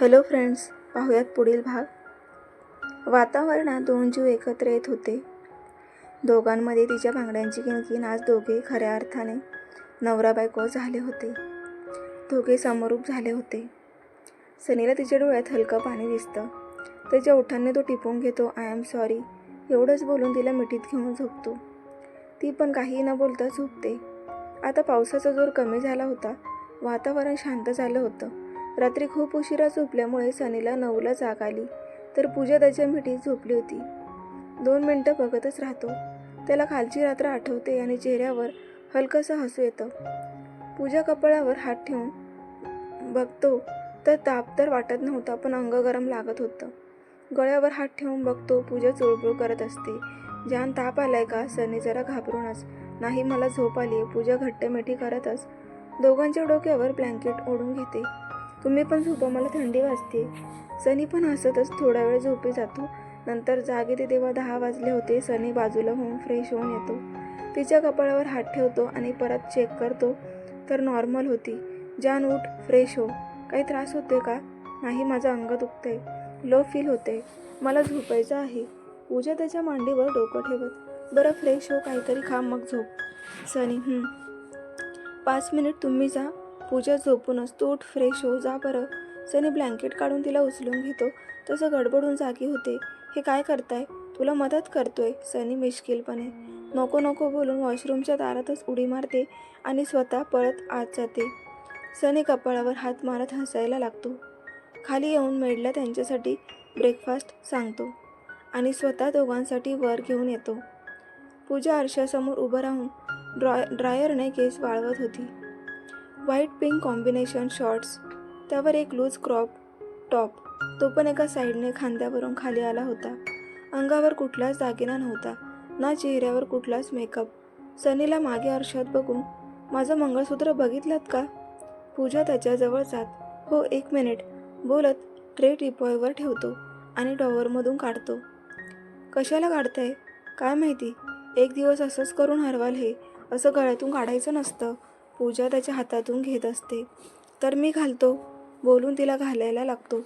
Hello friends पाहूयात पुढील भाग. वातावरणात दोन जीव एकत्र येत होते. दोघांमध्ये तिच्या बांगड्यांची किणकिण आज दोघे खऱ्या अर्थाने नवरा बायको झाले होते. दोघे समरूप झाले होते. सनीला तिच्या डोळ्यात हलकं पाणी दिसतं. त्याच्या ओठांनी तो टिपून घेतो आय एम सॉरी एवढंच बोलून तिला मिठीत घेऊन झोपतो. ती पण काही न बोलता झोपते. आता पावसाचा जोर कमी झाला होता. वातावरण शांत झालं होतं. रात्री खूप उशिरा झोपल्यामुळे सनीला नऊला जाग आली. तर पूजा त्याच्या मिठीत झोपली होती. दोन मिनटं बघतच राहतो. त्याला खालची रात्र आठवते आणि चेहऱ्यावर हलकंसं हसू येतं. पूजा कपाळावर हात ठेवून बघतो तर ताप तर वाटत नव्हता पण अंग गरम लागत होतं. गळ्यावर हात ठेवून बघतो पूजा चुळबुळ करत असते. जान ताप आलाय का? सनी जरा घाबरूनच. नाही मला झोप आली पूजा घट्ट मिठी करतच. दोघांच्या डोक्यावर ब्लँकेट ओढून घेते. तुम्ही पण झोपा मला थंडी वाजते. सनी पण हसतच थोडा वेळ झोपी जातो. नंतर जाग येते तेव्हा दहा वाजले होते. सनी बाजूला होऊन फ्रेश होऊन येतो. तिच्या कपाळावर हात ठेवतो आणि परत चेक करतो. तर नॉर्मल होती. जान उठ फ्रेश हो. काही त्रास होतोय का? नाही माझं अंग दुखतंय. लो फील होते मला झोपायचं आहे. पूजा त्याच्या मांडीवर डोकं ठेवत बरं फ्रेश हो काहीतरी खा मग झोप. सनी पाच मिनिट तुम्ही जा पूजा झोपूनच तू उठ फ्रेश हो जा बरं. सनी ब्लँकेट काढून तिला उचलून घेतो. तसं गडबडून जागी होते. हे काय करताय? तुला मदत करतोय सनी मिश्किलपणे. नको नको बोलून वॉशरूमच्या दारातच उडी मारते आणि स्वतः पळत आत जाते. सनी कपाळावर हात मारत हसायला लागतो. खाली येऊन मेडला त्यांच्यासाठी ब्रेकफास्ट सांगतो आणि स्वतः दोघांसाठी वर घेऊन येतो. पूजा आरशासमोर उभं राहून ड्रॉय ड्रायरने केस वाळवत होती. व्हाईट पिंक कॉम्बिनेशन शॉर्ट्स त्यावर एक लूज क्रॉप टॉप तो पण एका साईडने खांद्यावरून खाली आला होता. अंगावर कुठलाच दागिना नव्हता ना चेहऱ्यावर कुठलाच मेकअप सनीला मागे आरशात बघून माझं मंगळसूत्र बघितलात का? पूजा त्याच्याजवळ जात हो एक मिनिट बोलत ट्रे टिपॉयवर ठेवतो आणि डॉवरमधून काढतो. कशाला काढताय? काय माहिती? एक दिवस असंच करून हरवाल हे. असं गळ्यातून काढायचं नसतं. पूजा त्याच्या हातातून घेत असते. तर मी घालतो. बोलून तिला घालायला लागतो.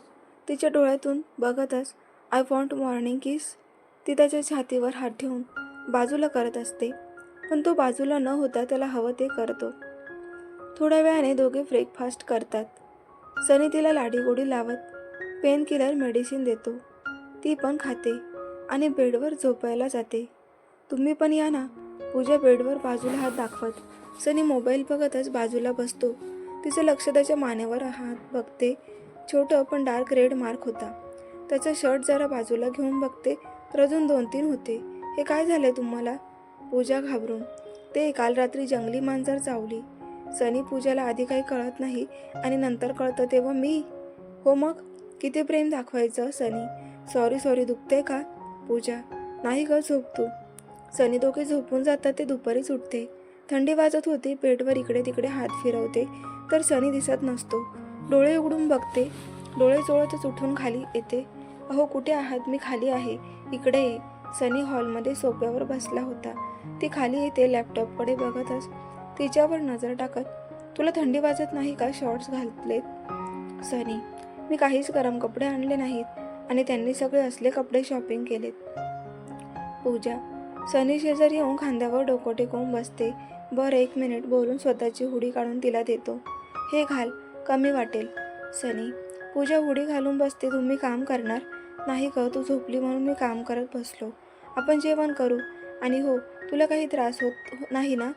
तिच्या डोळ्यातून बघतच आय वॉन्ट मॉर्निंग किस ती त्याच्या छातीवर हात ठेवून बाजूला करत असते. पण तो बाजूला न होता त्याला हवं ते करतो. थोड्या वेळाने दोघे ब्रेकफास्ट करतात. सनी तिला लाडीगोडी लावत पेन किलर मेडिसिन देतो. ती पण खाते आणि बेडवर झोपायला जाते. तुम्ही पण या ना. पूजा बेडवर बाजूला हात दाखवत. सनी मोबाईल बघतच बाजूला बसतो. तिचं लक्ष त्याच्या मानेवर हात बघते. छोटं पण डार्क रेड मार्क होता. त्याचा शर्ट जरा बाजूला घेऊन बघते. तर अजून दोन तीन होते. हे काय झालंय तुम्हाला? पूजा घाबरून. ते काल रात्री जंगली मांजर चावली. सनी पूजाला आधी काही कळत नाही आणि नंतर कळतं तेव्हा मी? हो मग? किती प्रेम दाखवायचं सनी? सॉरी सॉरी दुखते का? पूजा. नाही ग झोप तू. सनी दोघे झोपून जातात ते दुपारीच उठते थंडी वाजत होती पेटवर इकडे तिकडे हात फिरवते तर सनी दिसत नसतो. डोळे उघडून बघते डोळे चोळतच उठून खाली येते. अहो कुठे आहात? मी खाली आहे. इकडे ये. सनी हॉलमध्ये सोप्यावर बसला होता. ती खाली येते लॅपटॉपकडे बघतच. तिच्यावर नजर टाकत तुला थंडी वाजत नाही का? शॉर्ट्स घातलेत. सनी मी काहीच गरम कपडे आणले नाहीत आणि त्यांनी सगळे असले कपडे शॉपिंग केलेत. पूजा सनी शेजारी येऊन खांद्यावर डोकं टेकवून बसते. बरं एक मिनिट बोलून स्वतःची हुडी काढून तिला देतो. हे घाल कमी वाटेल. सनी पूजा हुडी घालून बसते तुम्ही काम करणार? नाही ग तू झोपली म्हणून मी काम करत बसलो. आपण जेवण करू. आणि हो तुला काही त्रास होत नाही ना?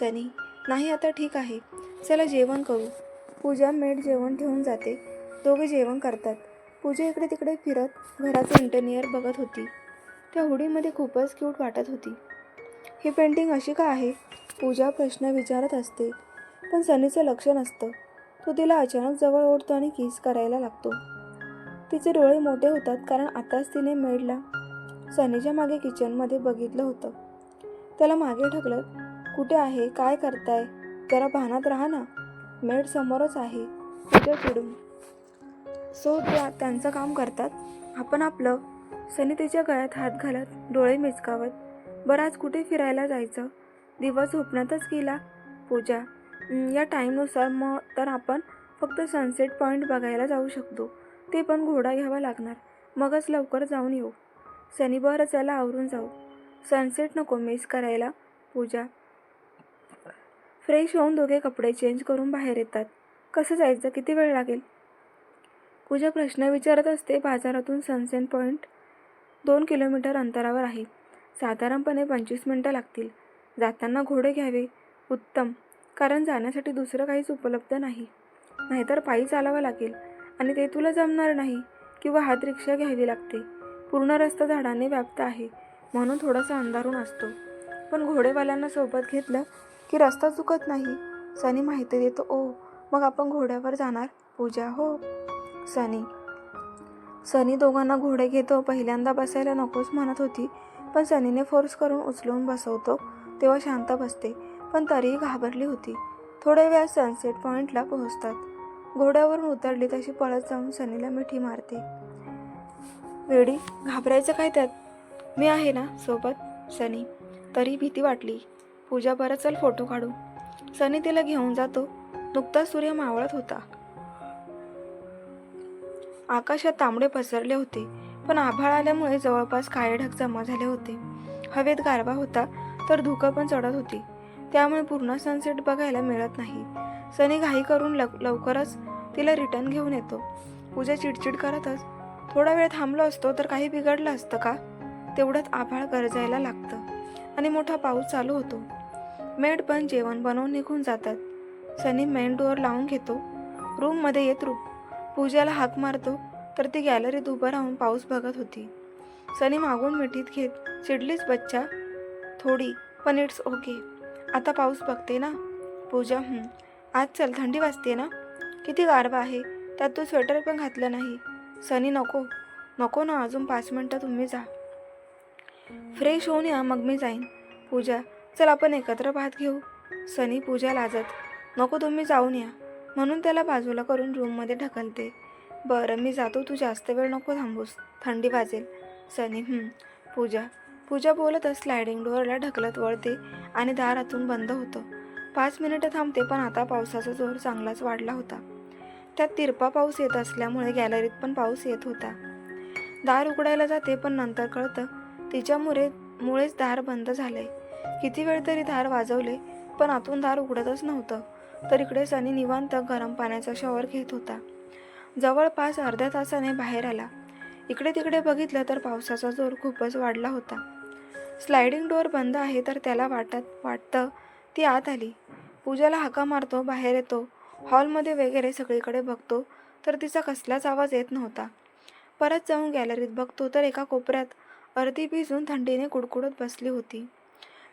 सनी नाही आता ठीक आहे. चला जेवण करू. पूजा मेड जेवण ठेवून जाते. दोघे जेवण करतात. पूजा इकडे तिकडे फिरत घराचं इंटरनियर बघत होती. त्या हुडीमध्ये खूपच क्यूट वाटत होती. ही पेंटिंग अशी का आहे? पूजा प्रश्न विचारत असते. पण सनीचं लक्ष नसतं. तो तिला अचानक जवळ ओढतो आणि किस करायला लागतो. तिचे डोळे मोठे होतात कारण आताच तिने मेडला. सनीच्या मागे किचनमध्ये बघितलं होतं. त्याला मागे ढकलत कुठे आहे? काय करताय? जरा भानात राहा ना. मेड समोरच आहे. पूजा चिडून. सो त्या त्यांचं काम करतात? आपण आपलं सनी तिच्या गळ्यात हात घालत डोळे मिचकावत बरं आज कुठे फिरायला जायचं? दिवस झोपण्यातच गेला. पूजा या टाईमनुसार मग तर आपण फक्त सनसेट पॉईंट बघायला जाऊ शकतो. ते पण घोडा घ्यावा लागणार. मगच लवकर जाऊन येऊ. सनी बरं चला आवरून जाऊ. सनसेट नको मिस करायला. पूजा फ्रेश होऊन दोघे कपडे चेंज करून बाहेर येतात. कसं जायचं? किती वेळ लागेल? पूजा प्रश्न विचारत असते बाजारातून सनसेट पॉईंट दोन किलोमीटर अंतरावर आहे. साधारणपणे पंचवीस मिनटं लागतील. जाताना घोडे घ्यावे. उत्तम. कारण जाण्यासाठी दुसरं काहीच उपलब्ध नाही. नाहीतर पायी चालावं लागेल. आणि ते तुला जमणार नाही किंवा हात रिक्षा घ्यावी लागते. पूर्ण रस्ता झाडाने व्याप्त आहे. म्हणून थोडासा अंधारून असतो. पण घोडेवाल्यांना सोबत घेतलं की रस्ता चुकत नाही. सनी माहिती देतो ओ मग आपण घोड्यावर जाणार? पूजा हो. सनी सनी दोघांना घोडे घेतो पहिल्यांदा बसायला नकोच म्हणत होती पण सनीने फोर्स करून उचलून बसवतो तेव्हा शांत बसते पण तरीही घाबरली होती. थोड्या वेळात सनसेट पॉईंटला पोहोचतात. घोड्यावरून उतरली तशी पळत जाऊन सनीला मिठी मारते. वेडी घाबरायचं काय त्यात? मी आहे ना सोबत सनी. तरी भीती वाटली. पूजा बरं चल फोटो काढू. सनी तिला घेऊन जातो. नुकताच सूर्य मावळत होता. आकाशात तांबडे पसरले होते. पण आभाळ आल्यामुळे जवळपास काळे ढग जमा झाले होते. हवेत गारवा होता तर धुकं पण चढत होती. त्यामुळे पूर्ण सनसेट बघायला मिळत नाही. सनी घाई करून लव लवकरच तिला रिटर्न घेऊन येतो. पूजा चिडचिड करतच थोडा वेळ थांबलो असतो तर काही बिघडलं असतं का? तेवढंच आभाळ गरजायला लागतं. आणि मोठा पाऊस चालू होतो. मेड पण जेवण बनवून निघून जातात. सनी मेन डोअर लावून घेतो. रूममध्ये येत रूप पूजाला हाक मारतो तर ती गॅलरीत उभं राहून पाऊस बघत होती. सनी मागून मिठीत घेत चिडलीच बच्चा. थोडी पण इट्स ओके आता पाऊस बघते ना? पूजा आज चल थंडी वाजते ना? किती गारवा आहे. त्यात तू स्वेटर पण घातलं नाही. सनी नको. नको ना अजून पाच मिनटं तुम्ही जा. फ्रेश होऊन या मग मी जाईन. पूजा चल आपण एकत्र भात घेऊ. सनी पूजा लाजत नको तुम्ही जाऊन या. म्हणून त्याला बाजूला करून रूममध्ये ढकलते. बरं मी जातो तू जास्त वेळ नको थांबूस. थंडी वाजेल. सनी पूजा. पूजा बोलतच स्लायडिंग डोअरला ढकलत वळते आणि दार आतून बंद होतं. पाच मिनिटं थांबते पण आता पावसाचा जोर चांगलाच वाढला होता. त्यात तिरपा पाऊस येत असल्यामुळे गॅलरीत पण पाऊस येत होता. दार उघडायला जाते पण नंतर कळतं तिच्यामुळे मुळेच दार बंद झालंय. किती वेळ तरी दार वाजवले पण आतून दार उघडतच नव्हतं. तर इकडे सनी निवांत गरम पाण्याचा शॉवर घेत होता. जवळपास अर्ध्या तासाने बाहेर आला. इकडे तिकडे बघितलं तर पावसाचा जोर खूपच वाढला होता. स्लायडिंग डोअर बंद आहे तर त्याला वाटत वाटतं ती आत आली. पूजाला हाका मारतो बाहेर येतो. हॉलमध्ये वगैरे सगळीकडे बघतो तर तिचा कसलाच आवाज येत नव्हता. परत जाऊन गॅलरीत बघतो तर एका कोपऱ्यात अर्धी भिजून थंडीने कुडकुडत बसली होती.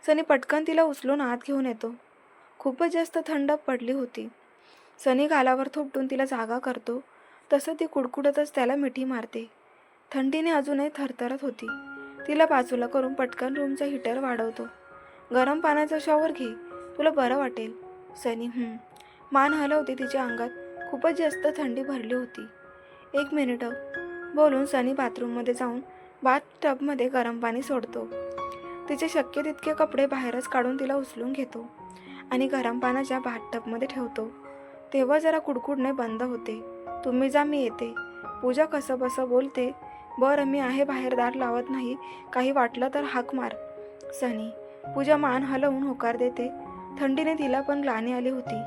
सनी पटकन तिला उचलून आत घेऊन येतो. खूपच जास्त थंड पडली होती. सनी गालावर थोपटून तिला जागा करतो. तसं ती कुडकुडतच त्याला मिठी मारते. थंडीने अजूनही थरथरत होती. तिला बाजूला करून पटकन रूमचा हीटर वाढवतो. गरम पाण्याचा शॉवर घे. तुला बरं वाटेल. सनी हं. मान हलवते तिच्या अंगात. खूपच जास्त थंडी भरली होती. एक मिनिट. बोलून सनी बाथरूममध्ये जाऊन बाथ टबमध्ये गरम पाणी सोडतो. तिचे शक्य तितके कपडे बाहेरच काढून तिला उचलून घेतो. आणि गरम पाण्याच्या भाटटपमध्ये टबमध्ये ठेवतो तेव्हा जरा कुडकुडणे बंद होते. तुम्ही जा मी येते. पूजा कसं बसं बोलते बरं मी आहे बाहेर दार लावत नाही काही वाटलं तर हाक मार. सनी पूजा मान हलवून होकार देते. थंडीने तिला पण ग्लानी आली होती.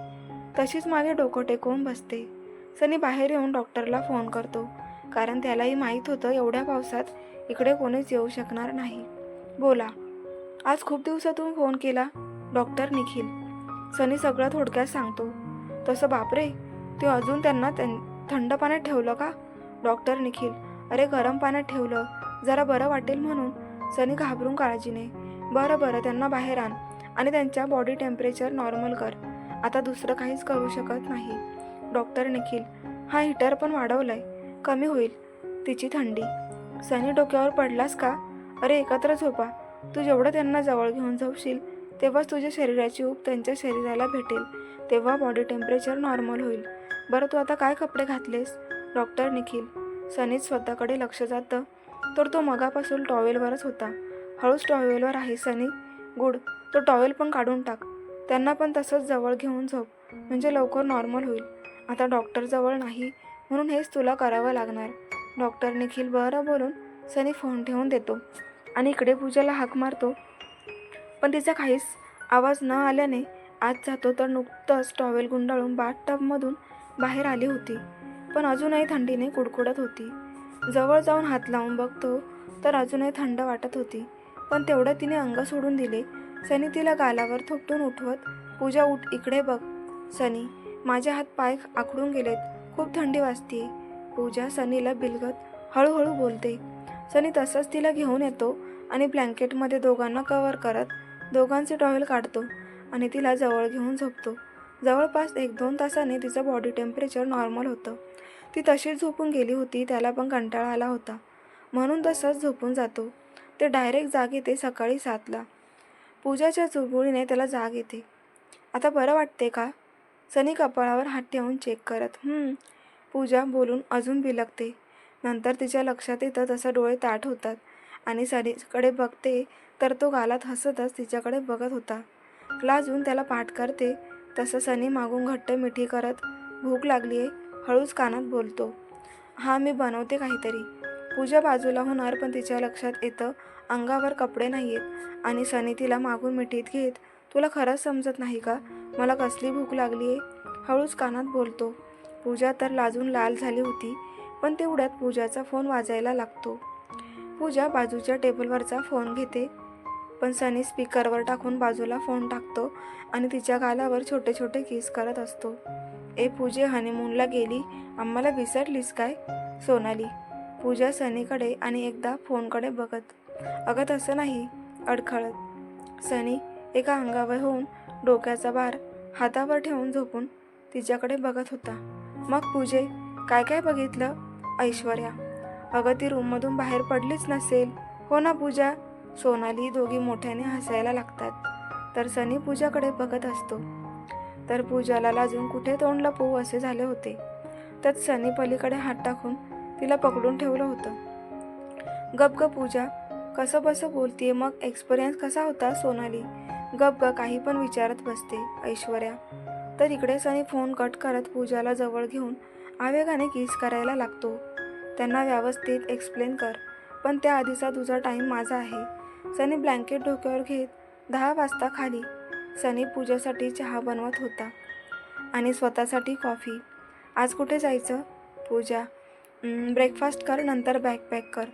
तशीच मागे डोकं टेकवून बसते. सनी बाहेर येऊन डॉक्टरला फोन करतो. कारण त्यालाही माहीत होतं एवढ्या पावसात इकडे कोणीच येऊ शकणार नाही. बोला. आज खूप दिवसातून फोन केला. डॉक्टर निखिल सनी सगळं थोडक्यात सांगतो. तसं बापरे ते अजून त्यांना त्यां थंड पाण्यात ठेवलं का? डॉक्टर निखिल अरे गरम पाण्यात ठेवलं जरा बरं वाटेल म्हणून. सनी घाबरून काळजीने बरं बरं त्यांना बाहेर आण आणि त्यांच्या बॉडी टेम्परेचर नॉर्मल कर. आता दुसरं काहीच करू शकत नाही. डॉक्टर निखिल हा हीटर पण वाढवलाय कमी होईल तिची थंडी. सनी डोक्यावर पडलास का? अरे एकत्र झोपा तू जेवढं त्यांना जवळ घेऊन जाऊशील तेव्हाच तुझ्या शरीराची ऊब त्यांच्या शरीराला भेटेल. तेव्हा बॉडी टेम्परेचर नॉर्मल होईल. बरं तू आता काय कपडे घातलेस? डॉक्टर निखिल. सनीत स्वतःकडे लक्ष जातं. तर तो मगापासून टॉवेलवरच होता. हळूच टॉवेलवर आहे सनी. गुड तो टॉवेल पण काढून टाक. त्यांना पण तसंच जवळ घेऊन झोप. म्हणजे लवकर नॉर्मल होईल. आता डॉक्टर जवळ नाही. म्हणून हेच तुला करावं लागणार. डॉक्टर निखिल बरं बोलून सनी फोन ठेवून देतो. आणि इकडे पूजाला हाक मारतो. पण तिचा काहीच आवाज न आल्याने आत जातो तर नुकतंच टॉवेल गुंडाळून बाथ टबमधून बाहेर आली होती. पण अजूनही थंडीने कुडकुडत होती. जवळ जाऊन हात लावून बघतो तर अजूनही थंड वाटत होती. पण तेवढं तिने अंग सोडून दिले. सनी तिला गालावर थोपटून उठवत पूजा उठ इकडे बघ. सनी माझे हात पाय आखडून गेलेत. खूप थंडी वाजते पूजा सनीला बिलगत हळूहळू बोलते. सनी तसंच तिला घेऊन येतो आणि ब्लँकेटमध्ये दोघांना कवर करत दोघांचे टॉवेल काढतो आणि तिला जवळ घेऊन झोपतो. जवळपास एक दोन तासाने तिचं बॉडी टेम्परेचर नॉर्मल होतं. ती तशीच झोपून गेली होती त्याला पण कंटाळा आला होता. म्हणून तसंच झोपून जातो. ते डायरेक्ट जाग येते सकाळी सातला. पूजाच्या चुळबुळीने त्याला जाग येते. आता बरं वाटते का? सनी कपाळावर हात ठेवून चेक करत. पूजा बोलून अजून बिलगते. नंतर तिच्या लक्षात येतं तसं डोळे ताट होतात. आणि सनीकडे बघते तर तो गालात हसतच तिच्याकडे बघत होता. लाजून त्याला पाठ करते तसं सनी मागून घट्ट मिठी करत भूक लागली आहे हळूच कानात बोलतो. हां मी बनवते काहीतरी. पूजा बाजूला होणार पण तिच्या लक्षात येतं अंगावर कपडे नाही आहेत आणि सनी तिला मागून मिठीत घेत तुला खरंच समजत नाही का? मला कसली भूक लागली आहे हळूच कानात बोलतो. पूजा तर लाजून लाल झाली होती पण तेवढ्यात पूजाचा फोन वाजायला लागतो. पूजा बाजूच्या टेबलवरचा फोन घेते. पण सनी स्पीकरवर टाकून बाजूला फोन टाकतो आणि तिच्या गालावर छोटे छोटे किस करत असतो. ए पूजे हनीमूनला गेली. आम्हाला विसरलीस काय? सोनाली. पूजा सनीकडे आणि एकदा फोनकडे बघत. अगं तसं नाही. अडखळत. सनी एका अंगावर होऊन डोक्याचा भार हातावर ठेवून झोपून तिच्याकडे बघत होता. मग पूजे काय काय बघितलं? ऐश्वर्या. अगं ती रूममधून बाहेर पडलीच नसेल. हो ना पूजा? सोनाली दोघी मोठ्याने हसायला लागतात. तर सनी पूजाकडे बघत असतो. तर पूजाला लाजून कुठे तोंड लपवू असे झाले होते. त्यात सनी पलीकडे हात टाकून तिला पकडून ठेवलं होतं. गप ग पूजा कसं बसं बोलतीये मग? एक्सपिरियन्स कसा होता सोनाली? गप ग काही पण विचारत बसते ऐश्वर्या. तर इकडे सनी फोन कट करत पूजाला जवळ घेऊन आवेगाने किस करायला लागतो. त्यांना व्यवस्थित एक्सप्लेन कर पण त्याआधीचा तुझा टाईम माझा आहे. सनी ब्लँकेट डोक्यावर घेत दहा वाजता खाली सनी पूजासाठी चहा बनवत होता आणि स्वतःसाठी कॉफी. आज कुठे जायचं? पूजा ब्रेकफास्ट कर नंतर बॅकपॅक कर.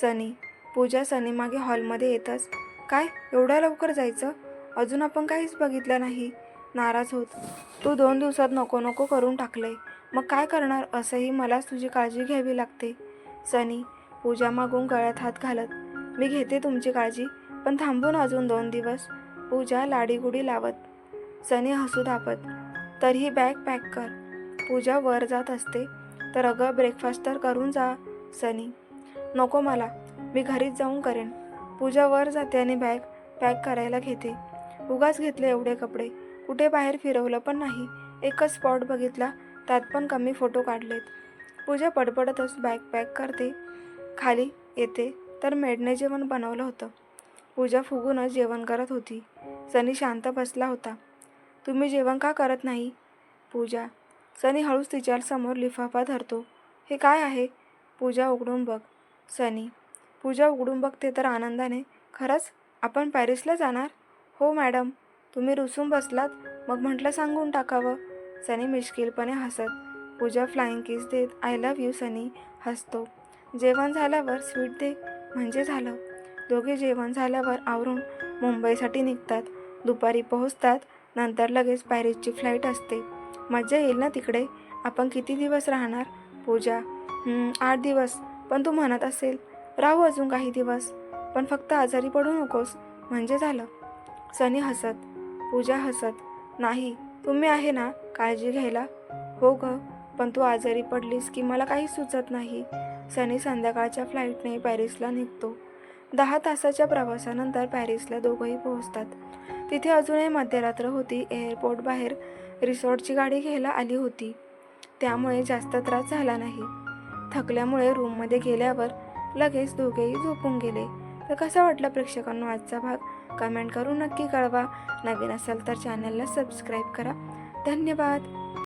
सनी पूजा सनी मागे हॉलमध्ये येतच काय एवढ्या लवकर जायचं? अजून आपण काहीच बघितलं नाही. नाराज होत तू दोन दिवसात नको नको करून टाकलंय. मग काय करणार? असंही मलाच तुझी काळजी घ्यावी लागते. सनी पूजा मागून गळ्यात हात घालत मी घेते तुमची काळजी पण थांबून अजून दोन दिवस. पूजा लाडीगुडी लावत. सनी हसू दापत तरीही बॅग पॅक कर. पूजा वर जात असते. तर अगं ब्रेकफास्ट तर करून जा सनी. नको मला. मी घरीच जाऊन करेन. पूजा वर जाते आणि बॅग पॅक करायला घेते. उगाच घेतले एवढे कपडे. कुठे बाहेर फिरवलं पण नाही. एकच स्पॉट बघितला त्यात पण कमी फोटो काढलेत. पूजा पडपडतच बॅग पॅक करते. खाली येते. तर मेडने जेवण बनवलं होतं. पूजा फुगूनच जेवण करत होती. सनी शांत बसला होता. तुम्ही जेवण का करत नाही? पूजा सनी हळूच तिच्यासमोर लिफाफा धरतो. हे काय आहे? पूजा उघडून बघ. सनी पूजा उघडून बघते तर आनंदाने. खरंच? आपण पॅरिसला जाणार? हो मॅडम. तुम्ही रुसून बसलात. मग म्हटलं सांगून टाकावं. सनी मिश्किलपणे हसत. पूजा फ्लाइंग किस देत. I love you Sunny. हसतो. जेवण झाल्यावर स्वीट दे. म्हणजे झालं. दोघे जेवण झाल्यावर आवरून मुंबईसाठी निघतात. दुपारी पोहोचतात नंतर लगेच पॅरिसची फ्लाईट असते. मज्जा येईल ना तिकडे? आपण किती दिवस राहणार? पूजा आठ दिवस. पण तू म्हणत असेल राहू अजून काही दिवस. पण फक्त आजारी पडू नकोस. म्हणजे झालं. सनी हसत. पूजा हसत. नाही तुम्ही आहे ना काळजी घ्यायला? हो ग. पण तू आजारी पडलीस की मला काही सुचत नाही. सनी संध्याकाळच्या फ्लाईटने पॅरिसला निघतो. दहा तासाच्या प्रवासानंतर पॅरिसला दोघंही पोहोचतात. तिथे अजूनही मध्यरात्र होती. एअरपोर्ट बाहेर रिसॉर्टची गाडी घ्यायला आली होती. त्यामुळे जास्त त्रास झाला नाही. थकल्यामुळे रूममध्ये गेल्यावर लगेच दोघेही झोपून गेले. तर कसा वाटला प्रेक्षकांना आजचा भाग? कमेंट करून नक्की कळवा. नवीन असाल तर चॅनलला सबस्क्राईब करा. धन्यवाद.